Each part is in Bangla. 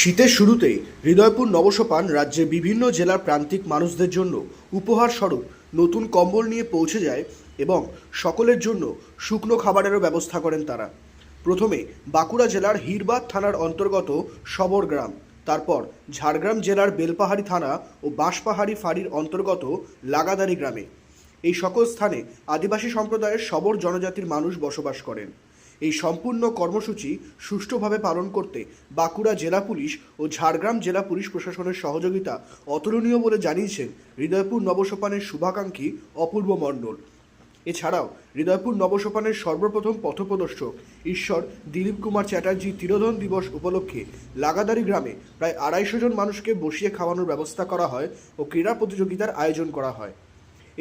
শীতের শুরুতেই হৃদয়পুর নবসোপান রাজ্যের বিভিন্ন জেলার প্রান্তিক মানুষদের জন্য উপহার স্বরূপ নতুন কম্বল নিয়ে পৌঁছে যায় এবং সকলের জন্য শুকনো খাবারেরও ব্যবস্থা করেন তারা। প্রথমে বাঁকুড়া জেলার হিরবাদ থানার অন্তর্গত সবর গ্রাম, তারপর ঝাড়গ্রাম জেলার বেলপাহাড়ি থানা ও বাঁশপাহাড়ি ফাঁড়ির অন্তর্গত লাগাদারি গ্রামে। এই সকল স্থানে আদিবাসী সম্প্রদায়ের সবর জনজাতির মানুষ বসবাস করেন। এই সম্পূর্ণ কর্মসূচি সুষ্ঠুভাবে পালন করতে বাঁকুড়া জেলা পুলিশ ও ঝাড়গ্রাম জেলা পুলিশ প্রশাসনের সহযোগিতা অতুলনীয় বলে জানিয়েছেন হৃদয়পুর নবসোপানের শুভাকাঙ্ক্ষী অপূর্ব মণ্ডল। এছাড়াও হৃদয়পুর নবসোপানের সর্বপ্রথম পথপ্রদর্শক ঈশ্বর দিলীপ কুমার চ্যাটার্জি তিরোধন দিবস উপলক্ষে লাগাদারি গ্রামে প্রায় আড়াইশো জন মানুষকে বসিয়ে খাওয়ানোর ব্যবস্থা করা হয় ও ক্রীড়া প্রতিযোগিতার আয়োজন করা হয়।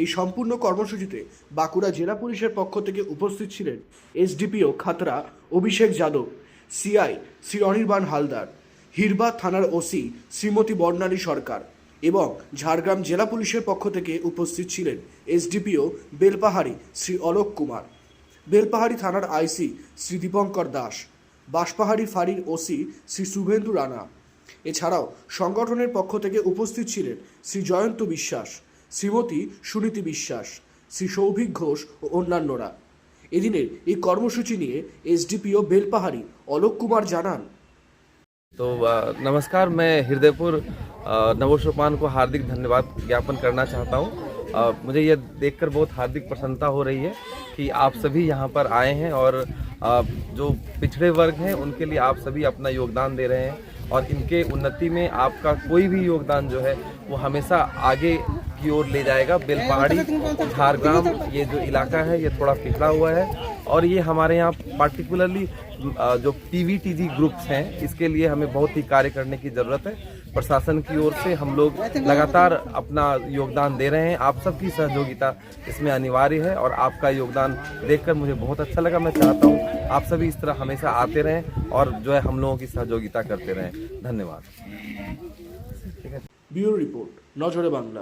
এই সম্পূর্ণ কর্মসূচিতে বাঁকুড়া জেলা পুলিশের পক্ষ থেকে উপস্থিত ছিলেন এসডিপিও খাতরা অভিষেক যাদব, সিআই শ্রী অনির্বাণ হালদার, হিরবা থানার ওসি শ্রীমতী বর্ণালী সরকার এবং ঝাড়গ্রাম জেলা পুলিশের পক্ষ থেকে উপস্থিত ছিলেন এসডিপিও বেলপাহাড়ি শ্রী অলোক কুমার, বেলপাহাড়ি থানার আইসি শ্রী দীপঙ্কর দাস, বাঁশপাহাড়ি ফাঁড়ির ওসি শ্রী শুভেন্দু রানা। এছাড়াও সংগঠনের পক্ষ থেকে উপস্থিত ছিলেন শ্রী জয়ন্ত বিশ্বাস শ্রীমতী সুনীতি বিশ্বাস শ্রী সৌভিক ঘোষ ও অন্যান্যরা এদিনের এই কর্মসূচি নিয়ে এসডিপিও বেলপাহাড়ি অলোক কুমার জানান तो अ, नमस्कार मैं हृदयपुर अ, नवोशोपान को हार्दिक धन्यवाद ज्ञापन करना चाहता हूँ अ, मुझे ये देखकर बहुत हार्दिक प्रसन्नता हो रही है कि आप सभी यहाँ पर आए हैं और अ, जो पिछड़े वर्ग हैं उनके लिए आप सभी अपना योगदान दे रहे हैं और इनके उन्नति में आपका कोई भी योगदान जो है वो हमेशा आगे की ओर ले जाएगा। बेलपहाड़ी, झारग्राम, ये जो इलाका है, ये थोड़ा पिछड़ा हुआ है। और ये हमारे यहाँ पार्टिकुलरली जो पीवीटीजी ग्रुप्स हैं, इसके लिए हमें बहुत ही कार्य करने की ज़रूरत है। प्रशासन की ओर से हम लोग लगातार अपना योगदान दे रहे हैं। आप सबकी सहयोगिता इसमें अनिवार्य है और आपका योगदान देखकर मुझे बहुत अच्छा लगा। मैं चाहता हूँ आप सभी इस तरह हमेशा आते रहें और जो है हम लोगों की सहयोगिता करते रहें। धन्यवाद। Bureau report Bangla.